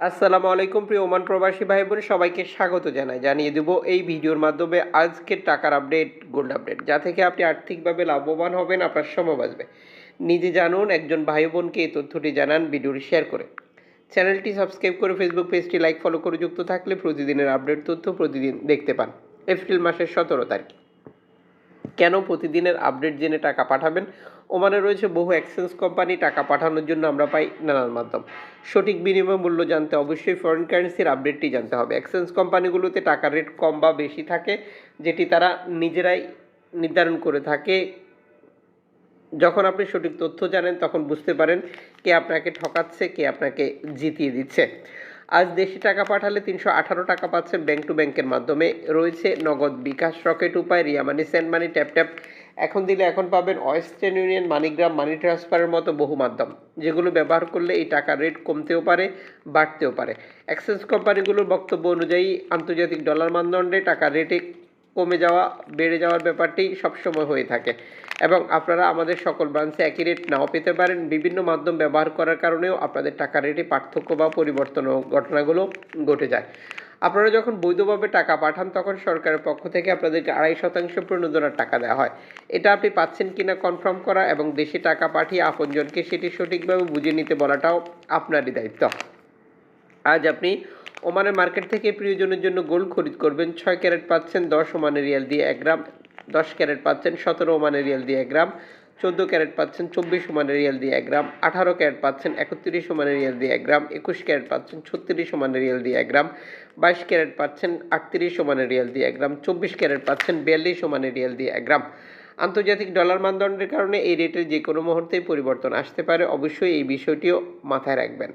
আসসালামু আলাইকুম প্রিয় ওমান প্রবাসী ভাই বোন সবাইকে স্বাগত জানাই। জানিয়ে দেব, এই ভিডিওর মাধ্যমে আজকের টাকার আপডেট, গোল্ড আপডেট, যা থেকে আপনি আর্থিকভাবে লাভবান হবেন, আপনার সময় বাঁচবে। নিজে জানুন, একজন ভাই বোনকে এই তথ্যটি জানান, ভিডিওটি শেয়ার করে। চ্যানেলটি সাবস্ক্রাইব করে ফেসবুক পেজটি লাইক, ফলো করে যুক্ত থাকলে প্রতিদিনের আপডেট তথ্য প্রতিদিন দেখতে পান। এপ্রিল মাসের সতেরো তারিখ। কেন প্রতিদিনের আপডেট জেনে টাকা পাঠাবেন? ওমানে রয়েছে বহু এক্সচেঞ্জ কোম্পানি টাকা পাঠানোর জন্য আমরা পাই নানান মাধ্যম। সঠিক বিনিময় মূল্য জানতে অবশ্যই ফরেন কারেন্সির আপডেটটি জানতে হবে। এক্সচেঞ্জ কোম্পানিগুলোতে টাকার রেট কম বা বেশি থাকে, যেটি তারা নিজেরাই নির্ধারণ করে থাকে। যখন আপনি সঠিক তথ্য জানেন, তখন বুঝতে পারেন কে আপনাকে ঠকাচ্ছে, কে আপনাকে জিতিয়ে দিচ্ছে। আজ দেশি টাকা পাঠালে তিনশো আঠারো টাকা পাচ্ছেন ব্যাংক টু ব্যাংকের মাধ্যমে। রয়েছে Nagad bKash Rocket Upay, Ria money send money tap tap এখন দিলে এখন পাবেন ওয়েস্টার্ন ইউনিয়ন মানিগ্রাম মানি ট্রান্সফারের মতো বহু মাধ্যম, যেগুলো ব্যবহার করলে এই টাকার রেট কমতেও পারে, বাড়তেও পারে। এক্সচেঞ্জ কোম্পানিগুলোর বক্তব্য অনুযায়ী আন্তর্জাতিক ডলার মানদণ্ডে টাকার রেটে কমে যাওয়া, বেড়ে যাওয়ার ব্যাপারটি সবসময় হয়ে থাকে। এবং আপনারা আমাদের সকল ব্রাঞ্চে একই রেট নাও পেতে পারেন। বিভিন্ন মাধ্যম ব্যবহার করার কারণেও আপনাদের টাকা রেটে পার্থক্য বা পরিবর্তন ঘটনাগুলো ঘটে যায়। আপনারা যখন বৈধভাবে টাকা পাঠান, তখন সরকারের পক্ষ থেকে আপনাদেরকে আড়াই শতাংশ প্রণোদনার টাকা দেওয়া হয়। এটা আপনি পাচ্ছেন কিনা কনফার্ম করা এবং দেশে টাকা পাঠিয়ে আপনজনকে সেটি সঠিকভাবে বুঝে নিতে বলাটাও আপনারই দায়িত্ব। আজ আপনি ওমানের মার্কেট থেকে প্রিয়জনের জন্য গোল্ড খরিদ করবেন। ছয় ক্যারেট পাচ্ছেন, দশ ওমানের রিয়াল দিয়ে এক গ্রাম। দশ ক্যারেট পাচ্ছেন, সতেরো ওমানের রিয়াল দিয়ে এক গ্রাম। চোদ্দ ক্যারেট পাচ্ছেন, চব্বিশ ওমানের রিয়াল দিয়ে এক গ্রাম। আঠারো ক্যারেট পাচ্ছেন, একত্রিশ ওমানের রিয়াল দিয়ে এক গ্রাম। একুশ ক্যারেট পাচ্ছেন, ছত্রিশ ওমানের রিয়াল দিয়ে এক গ্রাম। বাইশ ক্যারেট পাচ্ছেন, আটত্রিশ ওমানের রিয়াল দিয়ে এক গ্রাম। চব্বিশ ক্যারেট পাচ্ছেন, বিয়াল্লিশ ওমানের রিয়াল দিয়ে এক গ্রাম। আন্তর্জাতিক ডলার মানদণ্ডের কারণে এই রেটের যে কোনো মুহূর্তেই পরিবর্তন আসতে পারে। অবশ্যই এই বিষয়টিও মাথায় রাখবেন।